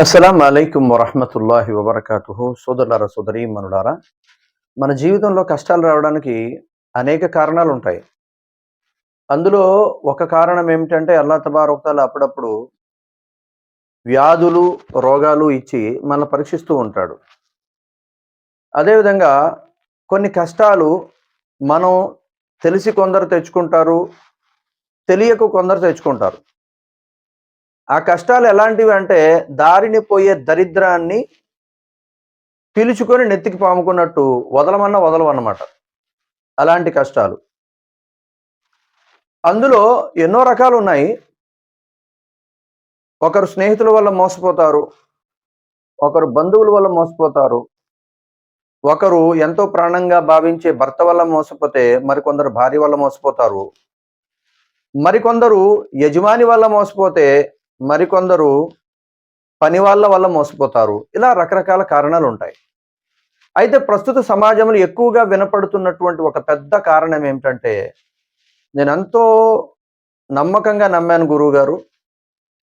అస్సలం అయికం వరహమతుల్లాహి వబర్కాతుహు. సోదరులారా సోదరి మనుడారా మన జీవితంలో కష్టాలు రావడానికి అనేక కారణాలు ఉంటాయి. అందులో ఒక కారణం ఏమిటంటే అల్లా తబారోక్తాలు అప్పుడప్పుడు వ్యాధులు రోగాలు ఇచ్చి మన పరీక్షిస్తూ ఉంటాడు. అదేవిధంగా కొన్ని కష్టాలు మనం తెలిసి కొందరు తెచ్చుకుంటారు తెలియక కొందరు తెచ్చుకుంటారు. ఆ కష్టాలు ఎలాంటివి అంటే దారిని పోయే దరిద్రాన్ని పిలుచుకొని నెత్తికి పాముకున్నట్టు వదలమన్నా వదలమన్నమాట అలాంటి కష్టాలు. అందులో ఎన్నో రకాలు ఉన్నాయి. ఒకరు స్నేహితుల వల్ల మోసపోతారు. ఒకరు బంధువుల వల్ల మోసపోతారు. ఒకరు ఎంతో ప్రాణంగా భావించే భర్త వల్ల మోసపోతే మరికొందరు భార్య వల్ల మోసపోతారు. మరికొందరు యజమాని వల్ల మోసపోతే మరికొందరు పని వాళ్ళ వల్ల మోసపోతారు. ఇలా రకరకాల కారణాలు ఉంటాయి అయితే ప్రస్తుత సమాజంలో ఎక్కువగా వినపడుతున్నటువంటి ఒక పెద్ద కారణం ఏమిటంటే నేను ఎంతో నమ్మకంగా నమ్మాను గురువు గారు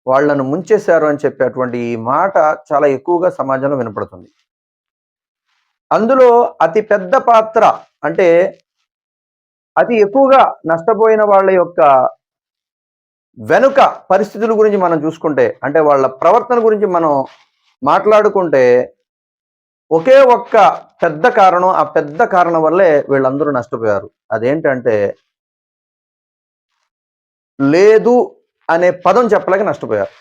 వాళ్ళను ముంచేశారు అని చెప్పేటువంటి ఈ మాట చాలా ఎక్కువగా సమాజంలో వినపడుతుంది. అందులో అతి పెద్ద పాత్ర అంటే అతి ఎక్కువగా నష్టపోయిన వాళ్ళ యొక్క వెనుక పరిస్థితుల గురించి మనం చూసుకుంటే అంటే వాళ్ళ ప్రవర్తన గురించి మనం మాట్లాడుకుంటే ఒకే ఒక్క పెద్ద కారణం ఆ పెద్ద కారణం వల్లే వీళ్ళందరూ నష్టపోయారు. అదేంటంటే లేదు అనే పదం చెప్పలేక నష్టపోయారు.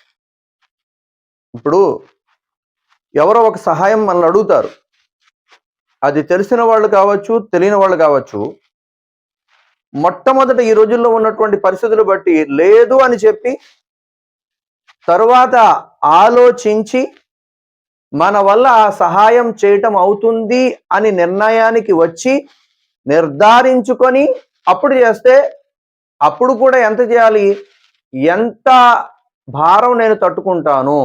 ఇప్పుడు ఎవరో ఒక సహాయం మనల్ని అడుగుతారు. అది తెలిసిన వాళ్ళు కావచ్చు తెలియని వాళ్ళు కావచ్చు మొట్టమొదట ఈ రోజుల్లో ఉన్నటువంటి పరిస్థితులు బట్టి లేదు అని చెప్పి తరువాత ఆలోచించి మన వల్ల ఆ సహాయం చేయటం అవుతుంది అని నిర్ణయానికి వచ్చి నిర్ధారించుకొని అప్పుడు చేస్తే అప్పుడు కూడా ఎంత చేయాలి? ఎంత భారం నేను తట్టుకుంటాను?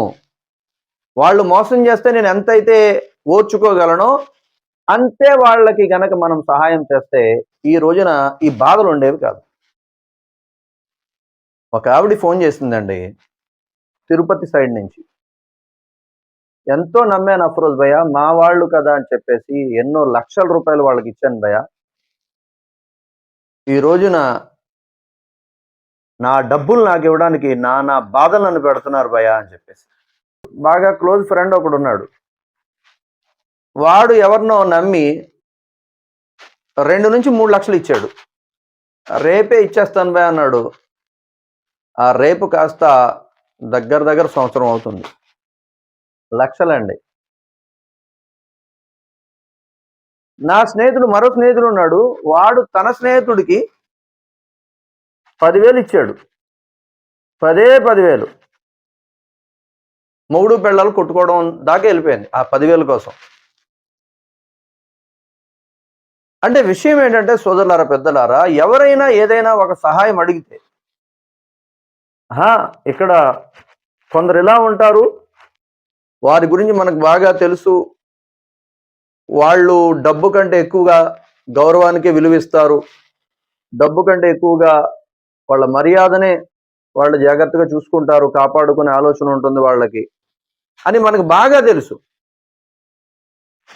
వాళ్ళు మోసం చేస్తే నేను ఎంతైతే ఓర్చుకోగలనో అంతే వాళ్ళకి గనక మనం సహాయం చేస్తే ఈ రోజున ఈ బాధలు ఉండేవి కాదు. ఒక ఆవిడ ఫోన్ చేసిందండి తిరుపతి సైడ్ నుంచి. ఎంతో నమ్మాను అఫ్రోజ్ భయ్య మా వాళ్ళు కదా అని చెప్పేసి ఎన్నో లక్షల రూపాయలు వాళ్ళకి ఇచ్చాను భయ ఈ రోజున నా డబ్బులు నాకు ఇవ్వడానికి నా నా బాధలను పెడుతున్నారు భయ అని చెప్పేసి. బాగా క్లోజ్ ఫ్రెండ్ ఒకడు ఉన్నాడు వాడు ఎవరినో నమ్మి రెండు నుంచి మూడు లక్షలు ఇచ్చాడు. రేపే ఇచ్చేస్తాను బా అన్నాడు. ఆ రేపు కాస్త దగ్గర దగ్గర సంవత్సరం అవుతుంది. లక్షలండి. నా స్నేహితుడు మరో స్నేహితుడు ఉన్నాడు. వాడు తన స్నేహితుడికి పదివేలు ఇచ్చాడు. పదే పదివేలు. మూడు పిల్లలు కొట్టుకోవడం దాకా వెళ్ళిపోయింది ఆ పదివేల కోసం. అంటే విషయం ఏంటంటే సోదరులారా పెద్దలారా ఎవరైనా ఏదైనా ఒక సహాయం అడిగితే ఇక్కడ కొందరు ఎలా ఉంటారు? వారి గురించి మనకు బాగా తెలుసు. వాళ్ళు డబ్బు కంటే ఎక్కువగా గౌరవానికే విలువిస్తారు. డబ్బు కంటే ఎక్కువగా వాళ్ళ మర్యాదనే వాళ్ళు జాగ్రత్తగా చూసుకుంటారు కాపాడుకునే ఆలోచన ఉంటుంది వాళ్ళకి అని మనకు బాగా తెలుసు.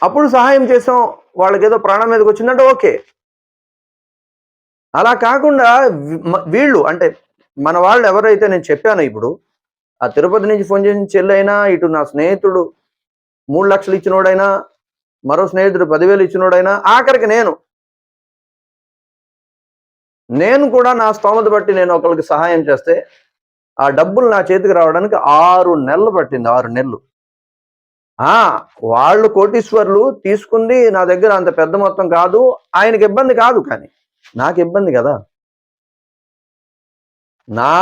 అప్పుడు సహాయం చేసాం వాళ్ళకి ఏదో ప్రాణం మీదకి వచ్చిందంటే ఓకే. అలా కాకుండా వీళ్ళు అంటే మన వాళ్ళు ఎవరైతే నేను చెప్పాను ఇప్పుడు ఆ తిరుపతి నుంచి ఫోన్ చేసిన చెల్లైనా ఇటు నా స్నేహితుడు మూడు లక్షలు ఇచ్చినోడైనా మరో స్నేహితుడు పదివేలు ఇచ్చినోడైనా ఆఖరికి నేను. నేను కూడా నా స్తోమత బట్టి నేను ఒకరికి సహాయం చేస్తే ఆ డబ్బులు నా చేతికి రావడానికి ఆరు నెలలు పట్టింది ఆరు నెలలు. ఆ వాళ్ళు కోటీశ్వర్లు తీసుకుంది నా దగ్గర అంత పెద్ద మొత్తం కాదు. ఆయనకి ఇబ్బంది కాదు కానీ నాకు ఇబ్బంది కదా. నా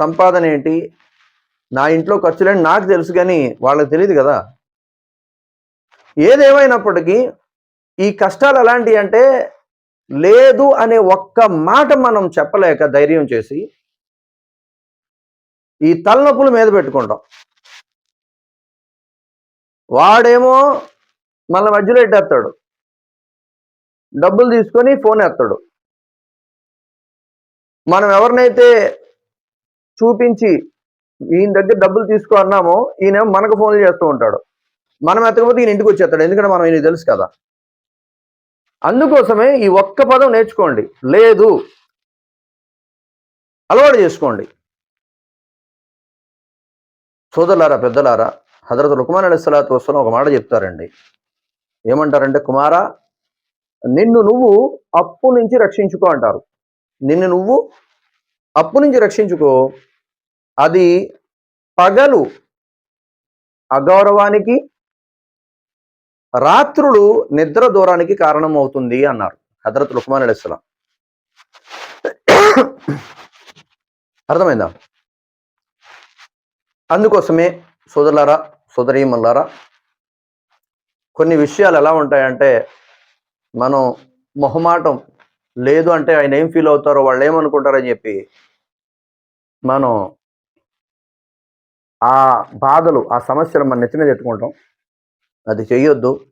సంపాదన ఏంటి? నా ఇంట్లో ఖర్చులేంటి నాకు తెలుసు కానీ వాళ్ళకి తెలియదు కదా. ఏదేమైనప్పటికీ ఈ కష్టాలు ఎలాంటివి అంటే లేదు అనే ఒక్క మాట మనం చెప్పలేక ధైర్యం చేసి ఈ తలనొప్పులు మీద పెట్టుకుంటాం. వాడేమో మన మధ్యలో ఎట్టేస్తాడు. డబ్బులు తీసుకొని ఫోన్ వేస్తాడు. మనం ఎవరినైతే చూపించి ఈయన దగ్గర డబ్బులు తీసుకో అన్నామో ఈయన మనకు ఫోన్లు చేస్తూ ఉంటాడు. మనం ఎత్తకపోతే ఈయన ఇంటికి వచ్చేస్తాడు. ఎందుకంటే మనం ఈయన తెలుసు కదా. అందుకోసమే ఈ ఒక్క పదం నేర్చుకోండి. లేదు. అలవాటు చేసుకోండి. సోదరులారా పెద్దలారా హజరత్ లుక్మాన్ అలీ సలాతు వస్తున్న ఒక మాట చెప్తారండి. ఏమంటారంటే కుమారా నిన్ను నువ్వు అప్పు నుంచి రక్షించుకో అంటారు. నిన్ను నువ్వు అప్పు నుంచి రక్షించుకో. అది పగలు అగౌరవానికి రాత్రులు నిద్ర దూరానికి కారణం అవుతుంది అన్నారు హజరత్ లుక్మాన్ అలీస్లాం అర్థమైందా? అందుకోసమే సోదరులారా సోదరీమల్లారా కొన్ని విషయాలు ఎలా ఉంటాయంటే మనం మొహమాటం లేదు అంటే ఆయన ఏం ఫీల్ అవుతారో వాళ్ళు ఏమనుకుంటారని చెప్పి మనం ఆ బాధలు ఆ సమస్యలు మన నెత్తి మీద పెట్టుకుంటాం. అది చేయొద్దు.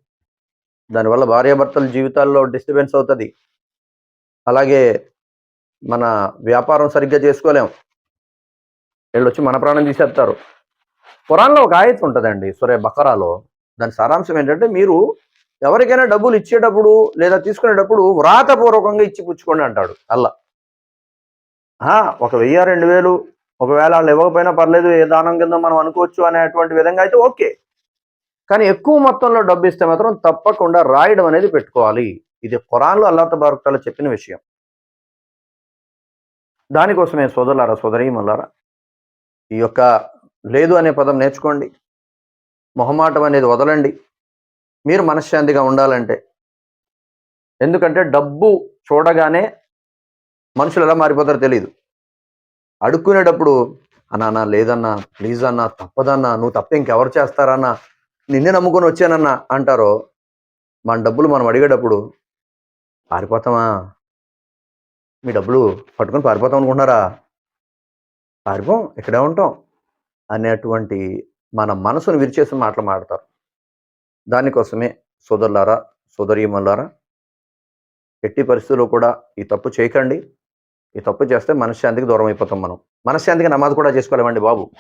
దానివల్ల భార్యాభర్తల జీవితాల్లో డిస్టర్బెన్స్ అవుతుంది. అలాగే మన వ్యాపారం సరిగ్గా చేసుకోలేం. వీళ్ళు వచ్చి మన ప్రాణం తీసేస్తారు. ఖురాన్లో ఒక ఆయత ఉంటుందండి సురే బకరాలో. దాని సారాంశం ఏంటంటే మీరు ఎవరికైనా డబ్బులు ఇచ్చేటప్పుడు లేదా తీసుకునేటప్పుడు వ్రాతపూర్వకంగా ఇచ్చి పుచ్చుకోండి అంటాడు అల్లా. ఒక వెయ్యి రెండు వేలు ఒకవేళ వాళ్ళు ఇవ్వకపోయినా పర్లేదు ఏ దానం కింద మనం అనుకోవచ్చు అనేటువంటి విధంగా అయితే ఓకే. కానీ ఎక్కువ మొత్తంలో డబ్బు ఇస్తే మాత్రం తప్పకుండా రాయడం అనేది పెట్టుకోవాలి. ఇది ఖురాన్లో అల్లా తబారుతాలో చెప్పిన విషయం. దానికోసమే సోదరులారా సోదరీమల్లారా ఈ యొక్క లేదు అనే పదం నేర్చుకోండి. మొహమాటం అనేది వదలండి. మీరు మనశ్శాంతిగా ఉండాలంటే. ఎందుకంటే డబ్బు చూడగానే మనుషులు ఎలా మారిపోతారో తెలియదు అడుక్కునేటప్పుడు అన్నా అన్నా లేదన్నా ప్లీజ్ అన్నా తప్పదన్నా నువ్వు తప్ప ఇంకెవరు చేస్తారన్నా నిన్నే నమ్ముకొని వచ్చానన్నా అంటారో మన డబ్బులు మనం అడిగేటప్పుడు పారిపోతామా? మీ డబ్బులు పట్టుకొని పారిపోతాం అనుకుంటున్నారా? పారిపోం ఇక్కడే ఉంటాం. అనేటువంటి మన మనసును విరిచేసి మాటలు మాడతారు దానికోసమే సోదరులారా సోదరీమల్లారా ఎట్టి పరిస్థితుల్లో కూడా ఈ తప్పు చేయకండి. ఈ తప్పు చేస్తే మనశ్శాంతికి దూరం అయిపోతాం మనం. మనశ్శాంతికి నమాజ్ కూడా చేసుకోలేమండి బాబు.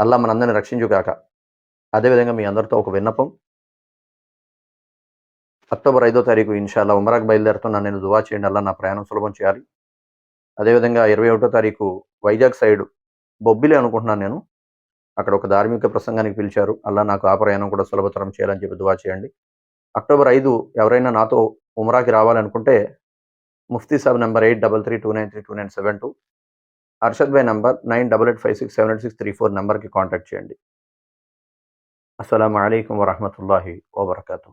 అల్లా మనందరిని రక్షించుగాక. అదేవిధంగా మీ అందరితో ఒక విన్నపం. అక్టోబర్ ఐదో తారీఖు ఇన్షాల్లా ఉమరాకు బయలుదేరుతున్నా నేను దువా చేయండి అలా నా ప్రయాణం సులభం చేయాలి. అదేవిధంగా ఇరవై ఒకటో తారీఖు వైజాగ్ సైడ్ బొబ్బిలే అనుకుంటున్నాను నేను. అక్కడ ఒక ధార్మిక ప్రసంగానికి పిలిచారు. అలా నాకు ఆ ప్రయాణం కూడా సులభతరం చేయాలని చెప్పి దువా చేయండి. అక్టోబర్ ఐదు ఎవరైనా నాతో ఉమరాకి రావాలనుకుంటే Mufti Sahab number eight double three two nine three two nine seven two Arshad Bhai number nine double eight five six seven eight six three four నెంబర్కి కాంటాక్ట్ చేయండి. అస్సలం అయికం వరహమూల వబర్కాతూ